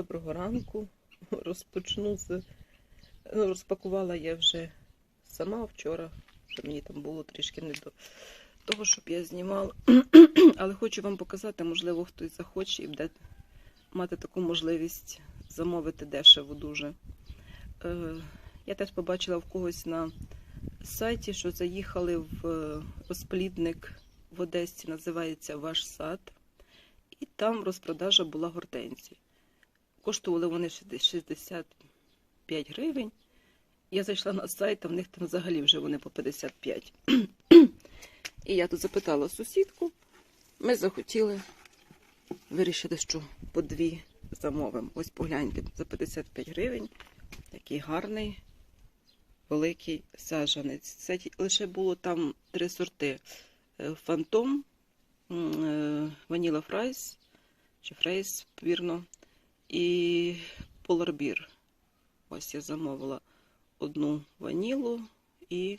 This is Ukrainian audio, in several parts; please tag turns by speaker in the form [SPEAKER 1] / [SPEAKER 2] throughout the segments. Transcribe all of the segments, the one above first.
[SPEAKER 1] доброго ранку. Розпочну з. Ну, розпакувала я вже сама вчора, що мені там було трішки не до того, щоб я знімала. Але хочу вам показати, можливо, хтось захоче і буде мати таку можливість замовити дешево дуже. Е, я теж побачила в когось на сайті, що заїхали в е, розплідник в Одесі, називається Ваш сад. І там розпродажа була гортензій. Коштували вони 65 гривень. Я зайшла на сайт, а в них там взагалі вже вони по 55. І я тут запитала сусідку. Ми захотіли, вирішили, що по дві замовимо. Ось погляньте, за 55 гривень. Такий гарний, великий саджанець. Це лише було там три сорти: Е, Фантом, е, Ваніла Фрайс, чи Фрейс, вірно, і Поларбір. Ось я замовила одну ванілу і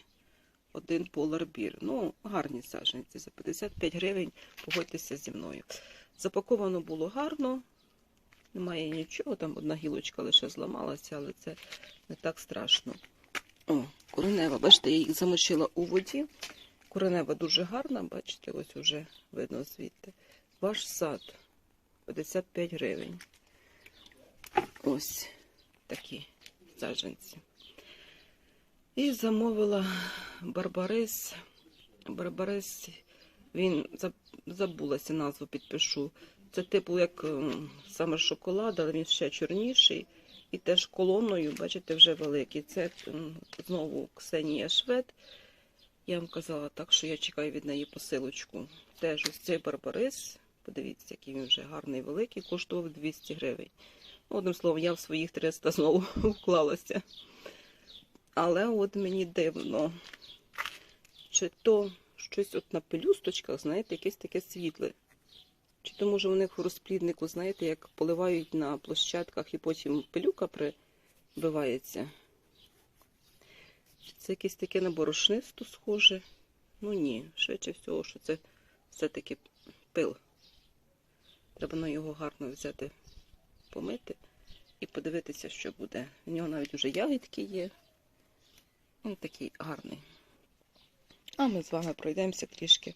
[SPEAKER 1] один поларбір. Ну, гарні саджанці. За 55 гривень погодьтеся зі мною. Запаковано було гарно, немає нічого, там одна гілочка лише зламалася, але це не так страшно. О, коренева, бачите, я їх замочила у воді. Коренева дуже гарна, бачите, ось уже видно звідти. Ваш сад 55 гривень. Ось такі саджанці. І замовила барбарис. Барбарис, він забулася назву, підпишу. Це типу як ем, саме шоколад, але він ще чорніший. І теж колоною, бачите, вже великий. Це знову Ксенія Швед. Я вам казала так, що я чекаю від неї посилочку. Теж ось цей барбарис. Подивіться, який він вже гарний, великий, коштував 200 гривень. Одним словом, я в своїх 300 знову вклалася. Але от мені дивно, чи то щось от на пелюсточках, знаєте, якесь таке світле. Чи то, може, у них у розпліднику, знаєте, як поливають на площадках і потім пилюка прибивається. Чи це якесь таке на борошнисту схоже? Ну ні, швидше всього, що це все-таки пил. Треба на його гарно взяти, помити і подивитися, що буде. У нього навіть вже ягідки є. Він такий гарний. А ми з вами пройдемося трішки.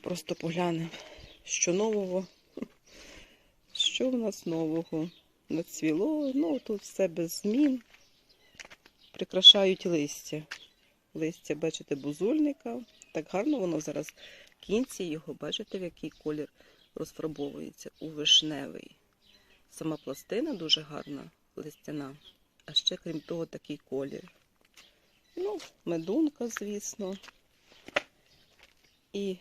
[SPEAKER 1] Просто поглянемо, що нового. Що в нас нового? Нацвіло, ну тут все без змін. Прикрашають листя. Листя, бачите, бузульника. Так гарно воно зараз в кінці його, бачите, в який колір розфарбовується у вишневий. Сама пластина дуже гарна, листяна, а ще, крім того, такий колір. Ну, медунка, звісно. І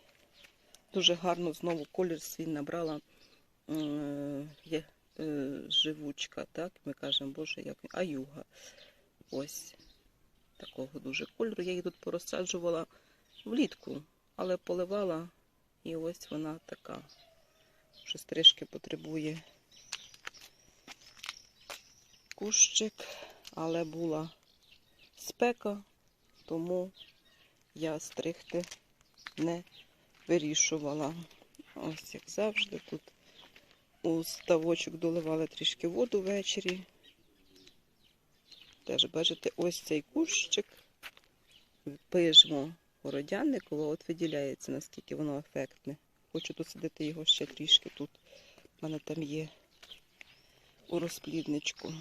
[SPEAKER 1] дуже гарно знову колір свій набрала е, е, живучка, так? Ми кажемо, боже, як аюга. Ось такого дуже кольору. Я її тут порозсаджувала влітку, але поливала, і ось вона така. Щось трішки потребує кущик, але була спека, тому я стригти не вирішувала. Ось як завжди, тут у ставочок доливали трішки воду ввечері. Теж бачите, ось цей кущик пижмо городянниково, от виділяється, наскільки воно ефектне. Хочу досадити його ще трішки тут. У мене там є у розплідничку.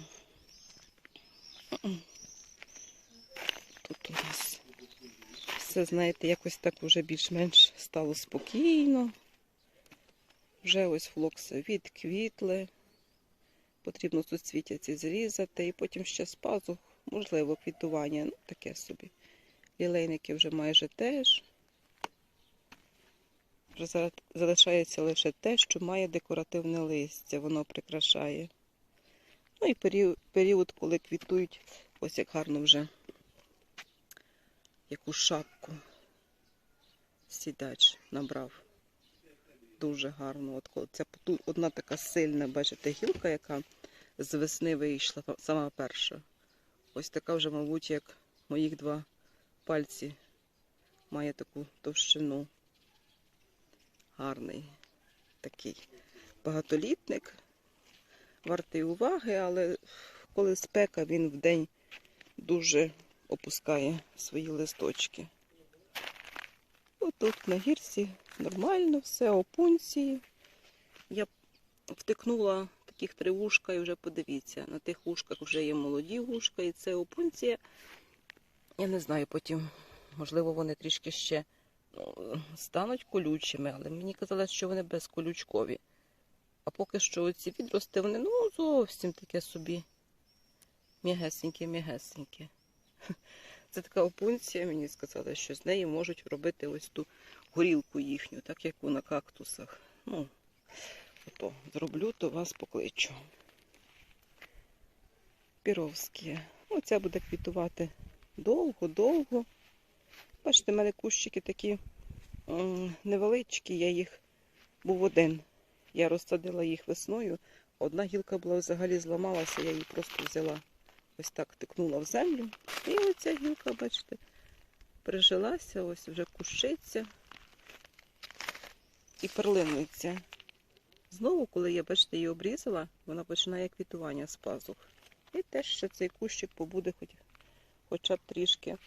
[SPEAKER 1] Тут у нас все, знаєте, якось так вже більш-менш стало спокійно. Вже ось флокси відквітли. Потрібно суцвіття ці зрізати. І потім ще з пазух, можливо, квітування. Ну, таке собі. Лілейники вже майже теж. Вже залишається лише те, що має декоративне листя, воно прикрашає. Ну і період, період, коли квітують, ось як гарно вже яку шапку сідач набрав. Дуже гарно. От коли це тут одна така сильна, бачите, гілка, яка з весни вийшла, сама перша. Ось така вже, мабуть, як моїх два пальці має таку товщину. Гарний такий багатолітник. Вартий уваги, але коли спека, він вдень дуже опускає свої листочки. Отут на гірці нормально все, опунції. Я втикнула таких три вушка і вже подивіться. На тих вушках вже є молоді вушка, і це опунція. Я не знаю потім, можливо, вони трішки ще ну, стануть колючими, але мені казали, що вони безколючкові. А поки що оці відрости, вони ну зовсім таке собі м'ягесеньке, м'ягесеньке. Це така опунція, мені сказали, що з неї можуть робити ось ту горілку їхню, так як на кактусах. Ну, ото зроблю, то вас покличу. Піровські. Оця буде квітувати довго-довго. Бачите, в мене кущики такі невеличкі, я їх був один. Я розсадила їх весною. Одна гілка була взагалі зламалася, я її просто взяла, ось так тикнула в землю. І оця гілка, бачите, прижилася, ось вже кущиться і перлинується. Знову, коли я, бачите, її обрізала, вона починає квітування з пазух. І теж ще цей кущик побуде хоч, хоча б трішки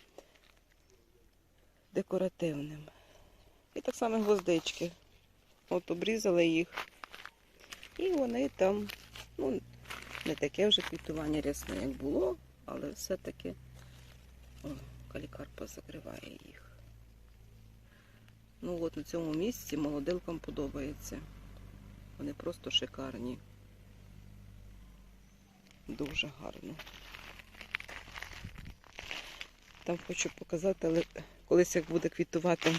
[SPEAKER 1] декоративним. І так само гвоздички. От обрізала їх. І вони там, ну, не таке вже квітування рясне, як було, але все-таки калікарпа закриває їх. Ну от на цьому місці молодилкам подобається. Вони просто шикарні. Дуже гарно. Там хочу показати, але колись як буде квітувати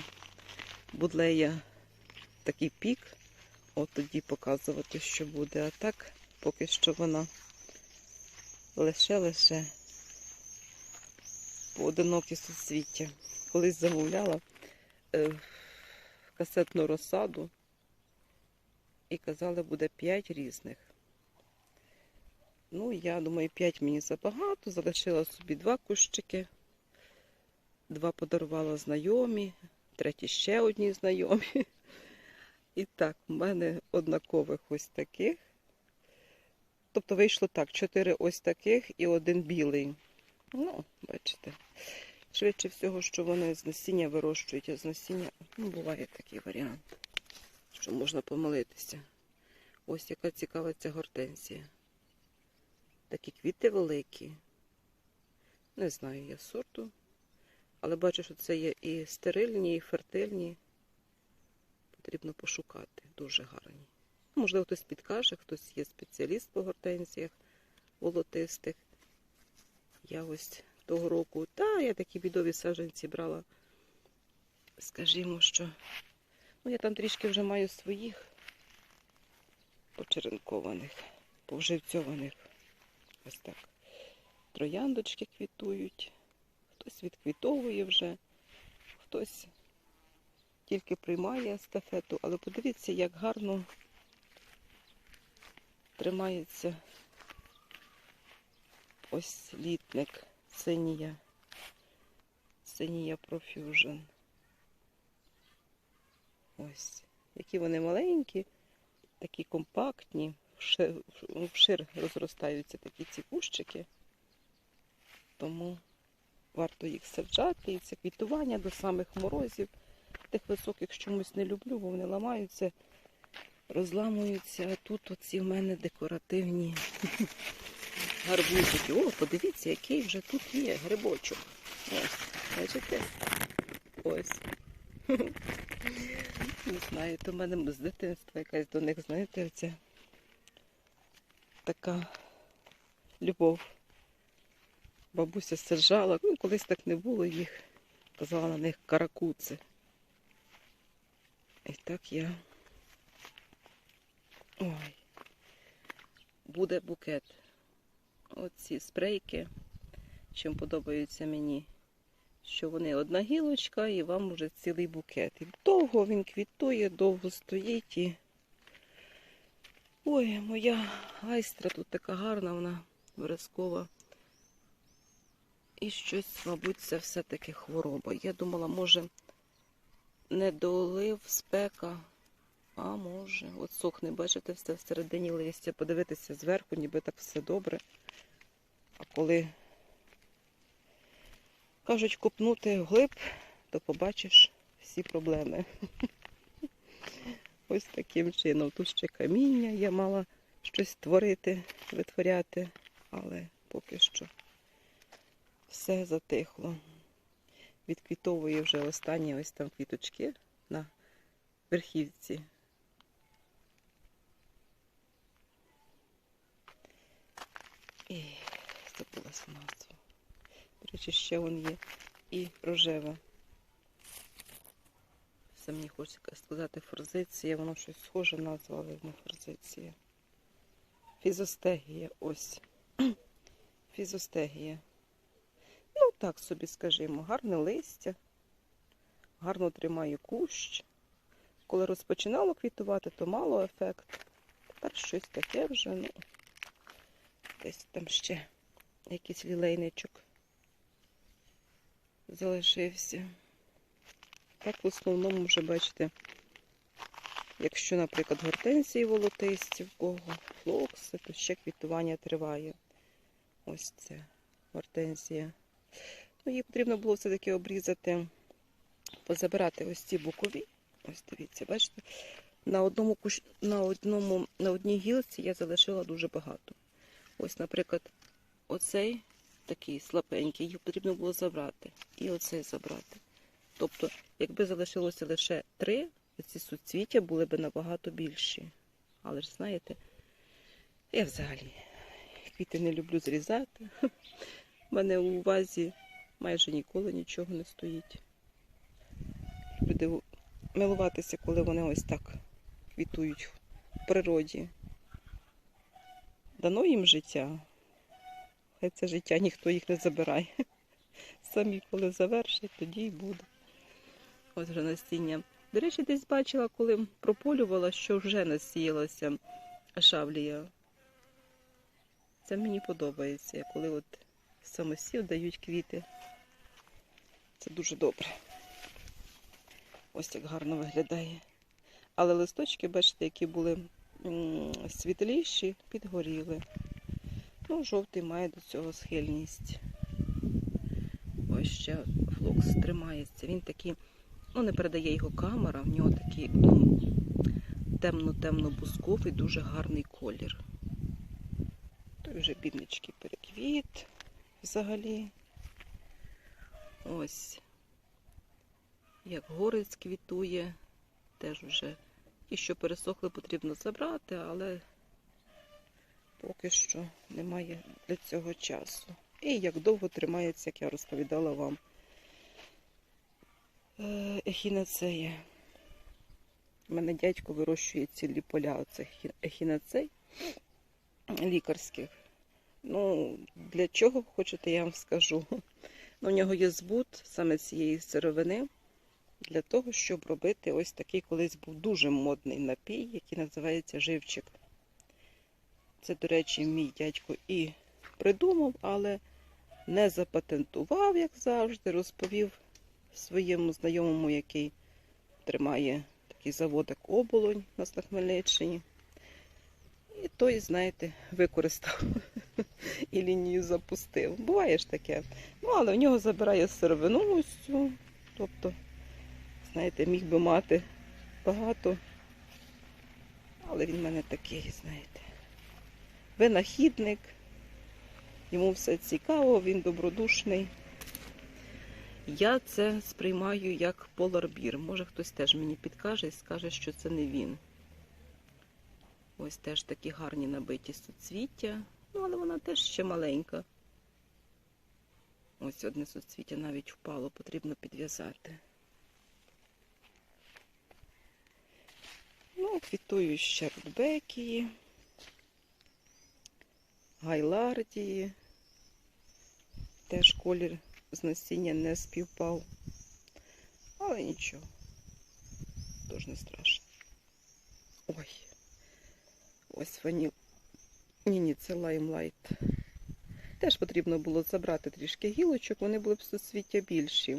[SPEAKER 1] будлея такий пік, от тоді показувати, що буде. А так поки що вона лише-лише поодинокі суцвіття. Колись замовляла е, касетну розсаду і казали, буде 5 різних. Ну, я думаю, 5 мені забагато, залишила собі два кущики, два подарувала знайомі, треті ще одні знайомі. І так, в мене однакових ось таких. Тобто вийшло так: чотири ось таких і один білий. Ну, бачите. Швидше всього, що вони з насіння вирощують, а з насіння ну, буває такий варіант, що можна помилитися. Ось яка цікава ця гортензія. Такі квіти великі. Не знаю я сорту, але бачу, що це є і стерильні, і фертильні. Потрібно пошукати. Дуже гарні. Можливо, хтось підкаже, хтось є спеціаліст по гортензіях волотистих. Я ось того року, та я такі бідові саджанці брала. Скажімо, що ну, я там трішки вже маю своїх почеренкованих, повживцьованих. Ось так. Трояндочки квітують, хтось відквітовує вже, хтось тільки приймає естафету, але подивіться, як гарно тримається ось літник синія. Синія Profusion. Ось. Які вони маленькі, такі компактні, вшир розростаються такі ці кущики. Тому варто їх саджати. І це квітування до самих морозів. Тих високих чомусь не люблю, бо вони ламаються, розламуються. А тут оці в мене декоративні гарбузики. О, подивіться, який вже тут є грибочок. Ось, бачите? Ось. Не знаю, то в мене з дитинства якась до них, знаєте, оця така любов. Бабуся саджала, ну колись так не було їх, казала на них каракуци. І так я. Ой, буде букет. Оці спрейки, чим подобаються мені, що вони одна гілочка і вам уже цілий букет. І довго він квітує, довго стоїть і. Ой, моя айстра тут така гарна, вона виразкова. І щось, мабуть, це все-таки хвороба. Я думала, може, недолив, спека. А може, от сохне, бачите, все всередині листя, подивитися зверху, ніби так все добре. А коли кажуть копнути вглиб, то побачиш всі проблеми. Ось таким чином. Тут ще каміння, я мала щось творити, витворяти, але поки що все затихло. Відквітовує вже останні ось там квіточки на верхівці. І забулася назву. До речі, ще вон є і рожева. Це мені хочеться сказати форзиція, воно щось схоже назва, але не форзиція. Фізостегія, ось. Фізостегія. Так собі скажімо, гарне листя, гарно тримає кущ. Коли розпочинало квітувати, то мало ефект. Тепер щось таке вже, ну, десь там ще якийсь лілейничок залишився. Так, в основному вже бачите, якщо, наприклад, гортензії волотисті, в кого флокси, то ще квітування триває. Ось це гортензія. Ну, її потрібно було все-таки обрізати, позабирати ось ці бокові. Ось дивіться, бачите, на одному кущ... на одному, на одній гілці я залишила дуже багато. Ось, наприклад, оцей такий слабенький, їх потрібно було забрати. І оцей забрати. Тобто, якби залишилося лише три, ці суцвіття були б набагато більші. Але ж знаєте, я взагалі квіти не люблю зрізати. У мене у вазі майже ніколи нічого не стоїть. Люблю милуватися, коли вони ось так квітують в природі. Дано їм життя. Хай це життя ніхто їх не забирає. Самі коли завершать, тоді й буде. Ось вже насіння. До речі, десь бачила, коли прополювала, що вже насіялася шавлія. Це мені подобається, коли от самосів дають квіти. Це дуже добре. Ось як гарно виглядає. Але листочки, бачите, які були світліші, підгоріли. Ну, жовтий має до цього схильність. Ось ще флокс тримається. Він такий, ну не передає його камера, в нього такий ну, темно-темно-бусковий, дуже гарний колір. Той вже біднички переквіт взагалі. Ось. Як горець квітує, теж вже ті, що пересохли, потрібно забрати, але поки що немає для цього часу. І як довго тримається, як я розповідала вам, е, ехінацея. У мене дядько вирощує цілі поля оцих ехінацей лікарських. Ну, для чого хочете, я вам скажу. Ну, У нього є збут саме цієї сировини для того, щоб робити ось такий колись був дуже модний напій, який називається живчик. Це, до речі, мій дядько і придумав, але не запатентував, як завжди, розповів своєму знайомому, який тримає такий заводик оболонь нас на Хмельниччині. І той, знаєте, використав і лінію запустив. Буває ж таке. Ну, але в нього забирає сировину ось цю. Тобто, знаєте, міг би мати багато. Але він в мене такий, знаєте, винахідник. Йому все цікаво, він добродушний. Я це сприймаю як поларбір. Може хтось теж мені підкаже і скаже, що це не він. Ось теж такі гарні набиті суцвіття. Ну, але вона теж ще маленька. Ось одне суцвіття навіть впало, потрібно підв'язати. Ну, квітую ще рудбекії, гайлардії. Теж колір з насіння не співпав. Але нічого. Тож не страшно. Ой. Ось ваніл. Ні, ні, це лаймлайт. Теж потрібно було забрати трішки гілочок, вони були б суцвіття більші.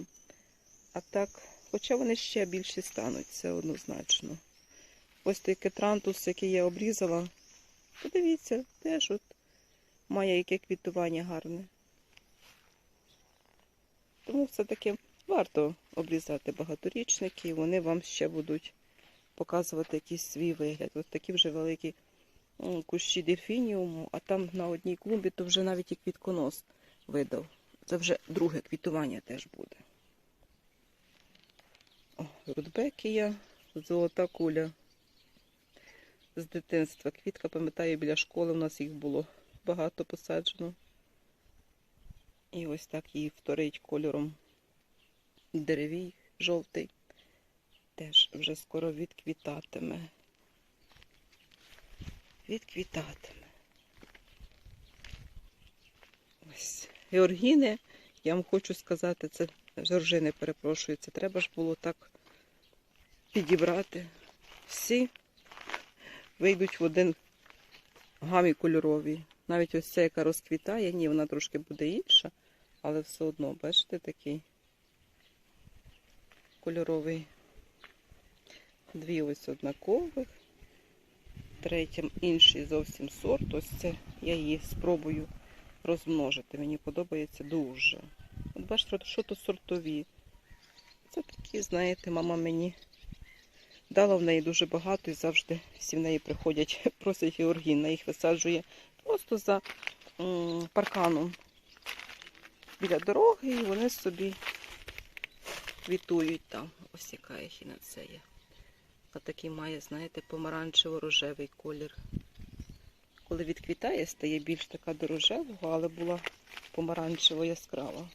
[SPEAKER 1] А так, хоча вони ще більші стануть, це однозначно. ось той кетрантус, який я обрізала. Подивіться, теж от має яке квітування гарне. Тому все-таки варто обрізати багаторічники, і вони вам ще будуть показувати якийсь свій вигляд. Ось такі вже великі кущі дельфініуму, а там на одній клумбі то вже навіть і квітконос видав. Це вже друге квітування теж буде. О, рудбекія, золота куля. З дитинства. Квітка, пам'ятаю, біля школи у нас їх було багато посаджено. І ось так її вторить кольором деревій жовтий. Теж вже скоро відквітатиме. Відквітатиме. Ось. Георгіни, я вам хочу сказати, це жоржини, перепрошую, це треба ж було так підібрати. Всі вийдуть в один гамі кольорові. Навіть ось ця, яка розквітає, ні, вона трошки буде інша, але все одно, бачите, такий кольоровий. Дві ось однакових, третя інший зовсім сорт. Ось це я її спробую розмножити. Мені подобається дуже. От бачите, що то сортові. Це такі, знаєте, мама мені дала в неї дуже багато і завжди всі в неї приходять, просять Георгін, вона їх висаджує просто за парканом біля дороги, і вони собі квітують там. Ось яка ехіна це є. А такий має, знаєте, помаранчево-рожевий колір. Коли відквітає, стає більш така до рожевого, але була помаранчево яскрава.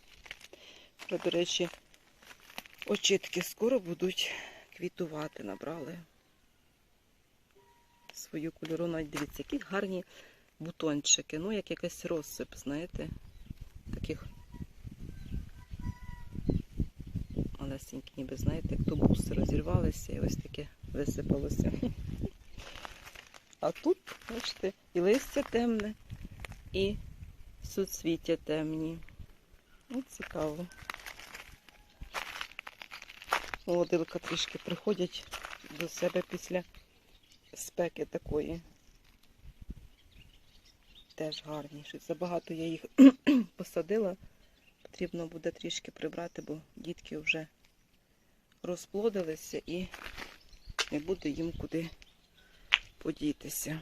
[SPEAKER 1] До речі, очітки скоро будуть квітувати, набрали свою кольору. Навіть дивіться, які гарні бутончики. Ну, як якийсь розсип, знаєте, таких малесенькі, ніби, знаєте, як то буси розірвалися і ось таке висипалося. А тут, бачите, і листя темне, і суцвіття темні. Ось цікаво. Молодилка трішки приходять до себе після спеки такої. Теж гарні. Щось забагато я їх посадила. Потрібно буде трішки прибрати, бо дітки вже розплодилися і не буде їм куди подітися.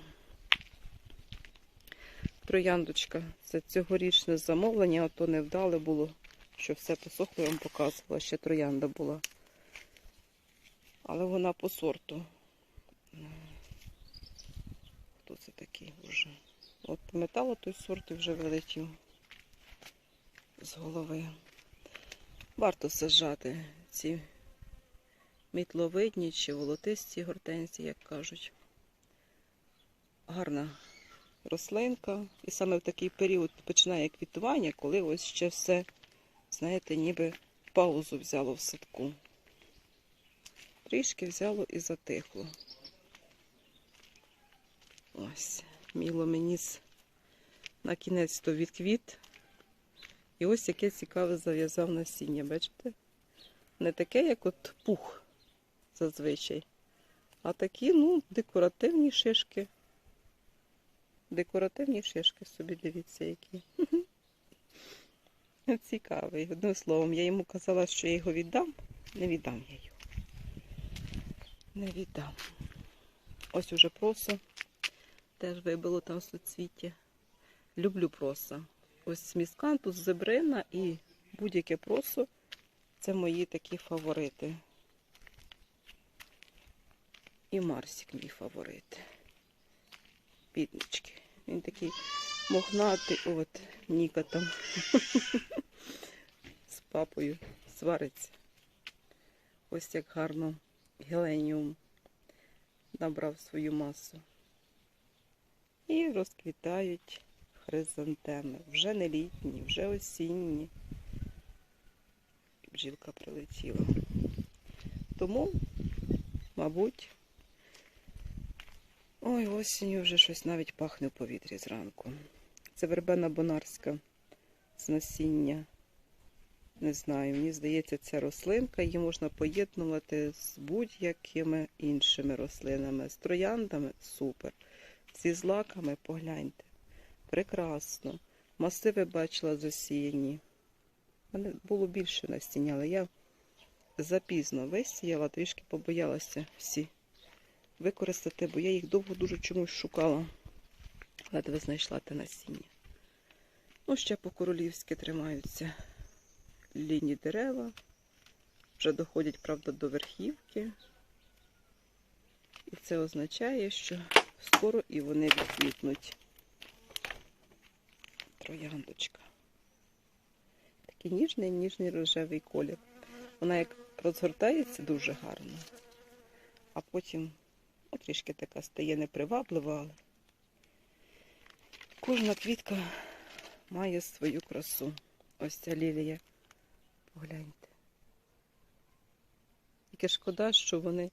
[SPEAKER 1] Трояндочка. Це цьогорічне замовлення, а то невдале було, що все посохло, я вам показувала, ще троянда була. Але вона по сорту. Хто це такий вже? От метало той сорт і вже вилетів з голови. Варто саджати ці мітловидні чи волотисті гортензії, як кажуть. Гарна рослинка. І саме в такий період починає квітування, коли ось ще все, знаєте, ніби паузу взяло в садку. Трішки взяло і затихло. Ось, міло мені на кінець то відквіт. І ось яке цікаве зав'язав насіння, бачите? Не таке, як от пух зазвичай, а такі, ну, декоративні шишки. Декоративні шишки собі дивіться, які. Цікавий. Одним словом, я йому казала, що я його віддам. Не віддам я його. Не віддам. Ось уже просо. Теж вибило там суцвіття. Люблю проса. Ось міскантус, зебрина і будь-яке просо. Це мої такі фаворити. І Марсик мій фаворит. Біднички. Він такий мохнатий. От, Ніка там з папою свариться. Ось як гарно геленіум набрав свою масу. І розквітають хризантеми. Вже не літні, вже осінні. Бджілка прилетіла. Тому, мабуть, ой, осінню вже щось навіть пахне в повітрі зранку. Це вербена бонарська з насіння Не знаю, мені здається, ця рослинка її можна поєднувати з будь-якими іншими рослинами. З трояндами супер. Зі злаками погляньте. Прекрасно. Масиви бачила засіяні. У мене було більше насіння, але я запізно висіяла, трішки побоялася всі використати, бо я їх довго дуже чомусь шукала. Ледве знайшла те насіння. Ну, ще по-королівськи тримаються лінії дерева. Вже доходять, правда, до верхівки. І це означає, що скоро і вони відквітнуть. Трояндочка. Такий ніжний, ніжний рожевий колір. Вона як розгортається дуже гарно, а потім ну, трішки така стає неприваблива, але кожна квітка має свою красу. Ось ця лілія. Погляньте. Тільки шкода, що вони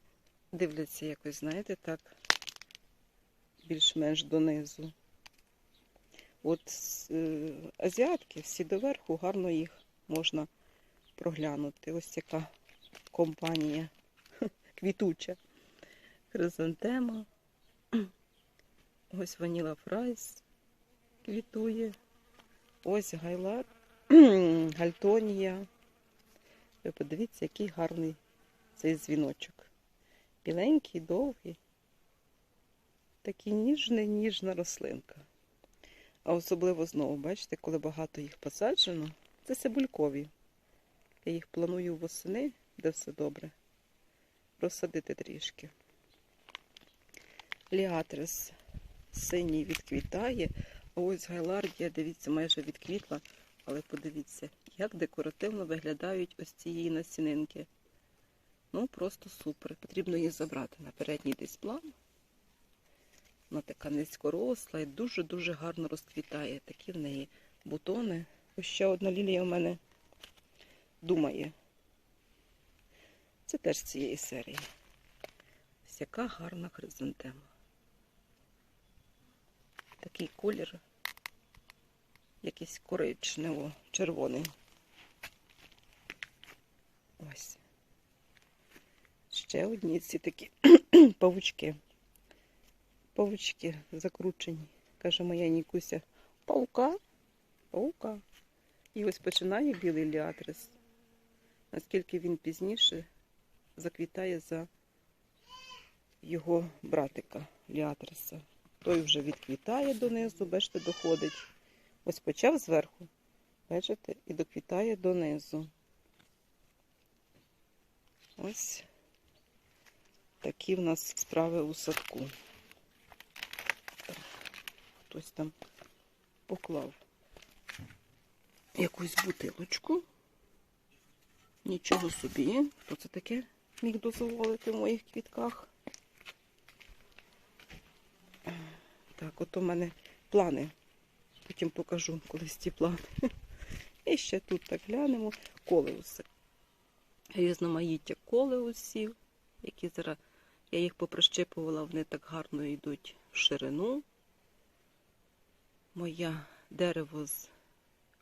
[SPEAKER 1] дивляться якось, знаєте, так, більш-менш донизу. От е, азіатки всі доверху, гарно їх можна проглянути. Ось яка компанія квітуча. Хризантема. Ось ваніла фрайс квітує. Ось гайлар, гальтонія. Ви подивіться, який гарний цей дзвіночок. Біленький, довгий. Такий ніжний, ніжна рослинка. А особливо знову, бачите, коли багато їх посаджено, це цибулькові. Я їх планую восени, де все добре, розсадити трішки. Ліатрис синій відквітає, ось гайлардія, дивіться, майже відквітла, але подивіться, як декоративно виглядають ось ці її насінинки. Ну, просто супер. Потрібно її забрати на передній десь план. Вона така низькоросла і дуже-дуже гарно розквітає. Такі в неї бутони. Ось ще одна лілія в мене думає. Це теж з цієї серії. Ось яка гарна хризантема. Такий колір, якийсь коричнево-червоний. Ось. Ще одні ці такі павучки. Павучки закручені. Каже моя Нікуся. Паука? Паука. І ось починає білий ліатрис. Наскільки він пізніше заквітає за його братика ліатриса. Той вже відквітає донизу, бачите, доходить. Ось почав зверху, бачите, і доквітає донизу. Ось такі в нас справи у садку. Хтось там поклав якусь бутилочку. Нічого собі. Хто це таке міг дозволити в моїх квітках? Так, от у мене плани. Потім покажу колись ті плани. І ще тут так глянемо колеуси. Різноманіття колеусів, які зараз я їх попрощипувала, вони так гарно йдуть в ширину. Моя дерево з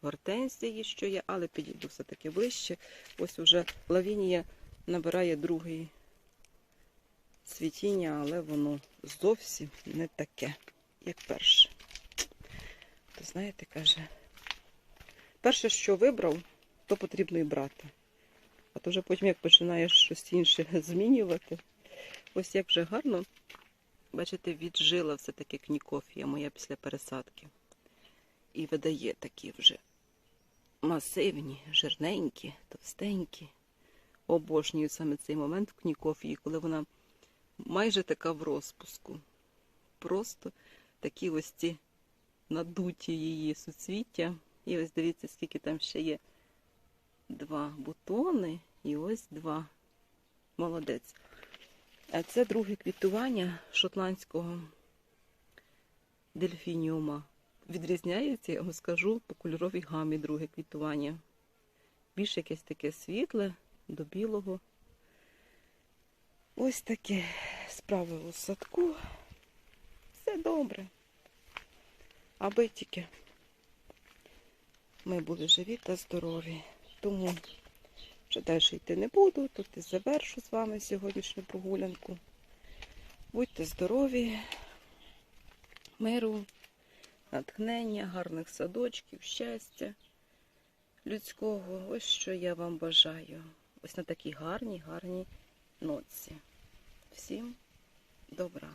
[SPEAKER 1] гортензії, що є, але підійду все-таки ближче. Ось уже лавінія набирає другий цвітіння, але воно зовсім не таке, як перше. То знаєте, каже, перше, що вибрав, то потрібно і брати. А то вже потім, як починаєш щось інше змінювати, ось як вже гарно, бачите, віджила все-таки кнікофія моя після пересадки. І видає такі вже масивні, жирненькі, товстенькі. Обожнюю саме цей момент в кнікофії, коли вона майже така в розпуску. Просто такі ось ці надуті її суцвіття. І ось дивіться, скільки там ще є два бутони і ось два. Молодець. А це друге квітування шотландського дельфініума. Відрізняється, я вам скажу, по кольоровій гамі друге квітування. Більш якесь таке світле до білого. Ось такі справи у садку. Все добре. Аби тільки ми були живі та здорові. тому вже далі йти не буду. Тут і завершу з вами сьогоднішню прогулянку. Будьте здорові, миру, натхнення, гарних садочків, щастя людського. Ось що я вам бажаю. Ось на такій гарній, гарній ноці. Всім добра.